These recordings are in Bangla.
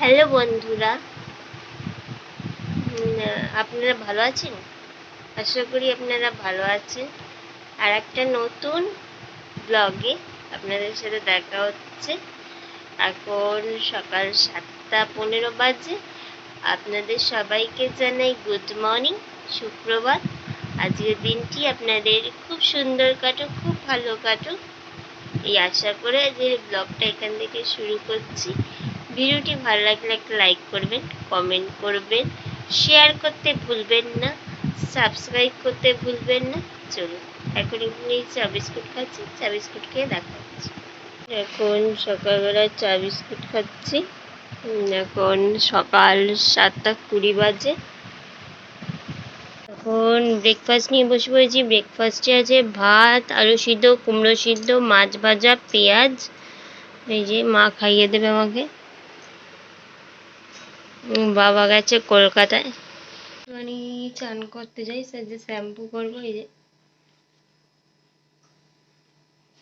হ্যালো বন্ধুরা। আপনারা ভালো আছেন? আশা করি আপনারা ভালো আছেন। আর একটা নতুন ব্লগে আপনাদের সাথে দেখা হচ্ছে। এখন সকাল সাতটা পনেরো বাজে। আপনাদের সবাইকে জানাই গুড মর্নিং সুপ্রভাত। আজকের দিনটি আপনাদের খুব সুন্দর কাটুক, খুব ভালো কাটুক। এই আশা করে যে ব্লগটা এখান থেকে শুরু করছি। ভিডিওটি ভালো লাগলে একটা লাইক করবেন কমেন্ট করবেন শেয়ার করতে ভুলবেন না সাবস্ক্রাইব করতে ভুলবেন না। চলুন, এখন এমনি চা বিস্কুট খাচ্ছি, চা বিস্কুট খেয়ে দেখাচ্ছি এখন সকালবেলা চা বিস্কুট খাচ্ছি। এখন সকাল সাতটা কুড়ি বাজে। এখন ব্রেকফাস্ট নিয়ে বসে পড়েছি। ব্রেকফাস্টে আছে ভাত, আলু সিদ্ধ, কুমড়ো সিদ্ধ, মাছ ভাজা, পেঁয়াজ। এই যে মা খাইয়ে দেবে আমাকে। বাবা গেছে কলকাতায়। মানে চান করতে যাই স্যার যে শ্যাম্পু করব, এই যে।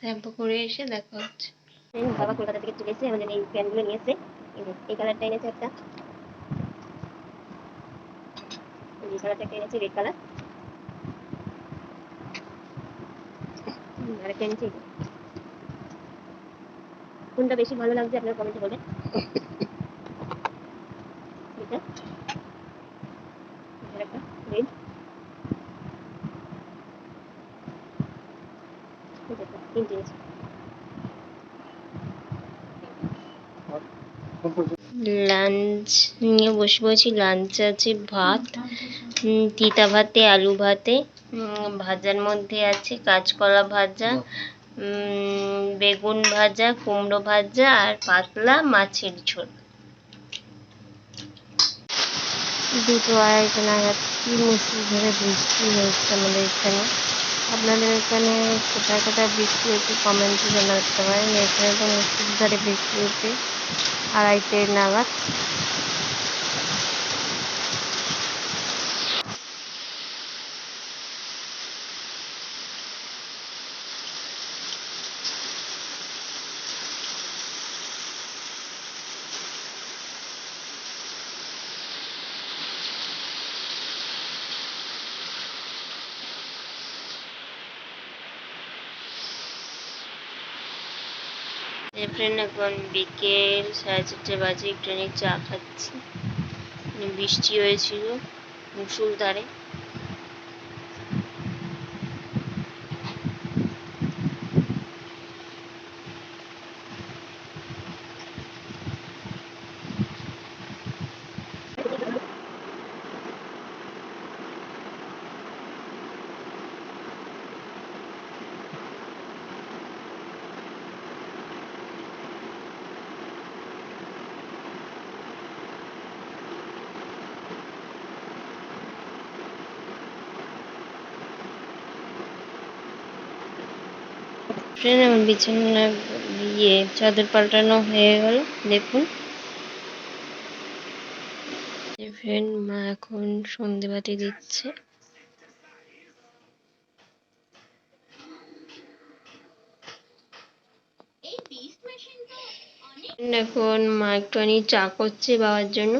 শ্যাম্পু করে এসে দেখা হচ্ছে। বাবা কলকাতা থেকে চলে এসে আমাদের এই প্যান্টগুলো নিয়ে এসে এই কালারটা এনেছে একটা। এই কালারটা এনেছে রেড কালার আরেকটা এনেছে কোনটা বেশি ভালো লাগছে আপনারা কমেন্টে বলবেন। একটা লাঞ্চ, নিয়ে বসে বসে লাঞ্চ আছে, ভাত তিতা ভাতে, আলু ভাতে ভাজার মধ্যে আছে কাঁচকলা ভাজা বেগুন ভাজা, কুমড়ো ভাজা, আর পাতলা মাছের ঝোল। দুটো আড়াইটা নাগাদ কি মুসুল ধরে বৃষ্টি হয়েছে আমাদের এখানে? আপনাদের এখানে কোথায় কোথায় বৃষ্টি হয়েছে কমেন্টে জানাতে পারেন। এখানে তো মুসুল ধরে বৃষ্টি হয়েছে আড়াইটে নাগাদ ফ্রেন্ড এখন বিকেল সাড়ে চারটে বাজে একটুখানি চা খাচ্ছি। বৃষ্টি হয়েছিল মুসুলধারে। ফ্রেন্ড আমার বিছানা ইয়ে চাদর পাল্টানো হয়ে গেল, দেখুন। ফ্রেন্ড মা এখন সন্ধেবাতি দিচ্ছে। এখন মা একটুখানি চা করছে বাবার জন্য।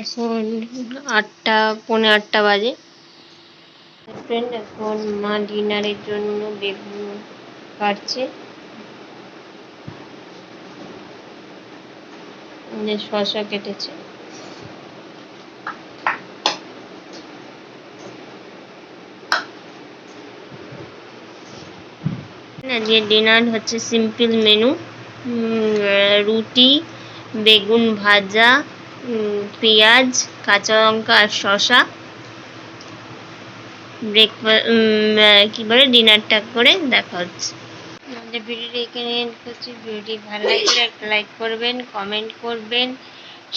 এখন আটটা, পৌনে আটটা বাজে। ফ্রেন্ড এখন মা ডিনারের জন্য বেগুন কাটছে। শসা কেটেছে। আজকে ডিনার হচ্ছে সিম্পল মেনু রুটি, বেগুন ভাজা পেঁয়াজ, কাঁচা লঙ্কা আর শসা। ব্রেকফাস্ট কি বলে ডিনারটা করে দেখা হচ্ছে। আমাদের ভিডিওটি এখানে এন্ড করছি। ভিডিওটি ভালো লাগলে একটা লাইক করবেন কমেন্ট করবেন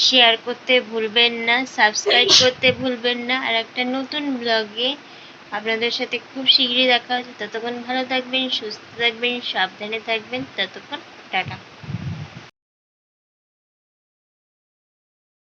শেয়ার করতে ভুলবেন না সাবস্ক্রাইব করতে ভুলবেন না। আর একটা নতুন ব্লগে আপনাদের সাথে খুব শীঘ্রই দেখা হচ্ছে। ততক্ষণ ভালো থাকবেন, সুস্থ থাকবেন, সাবধানে থাকবেন। ততক্ষণ Cài.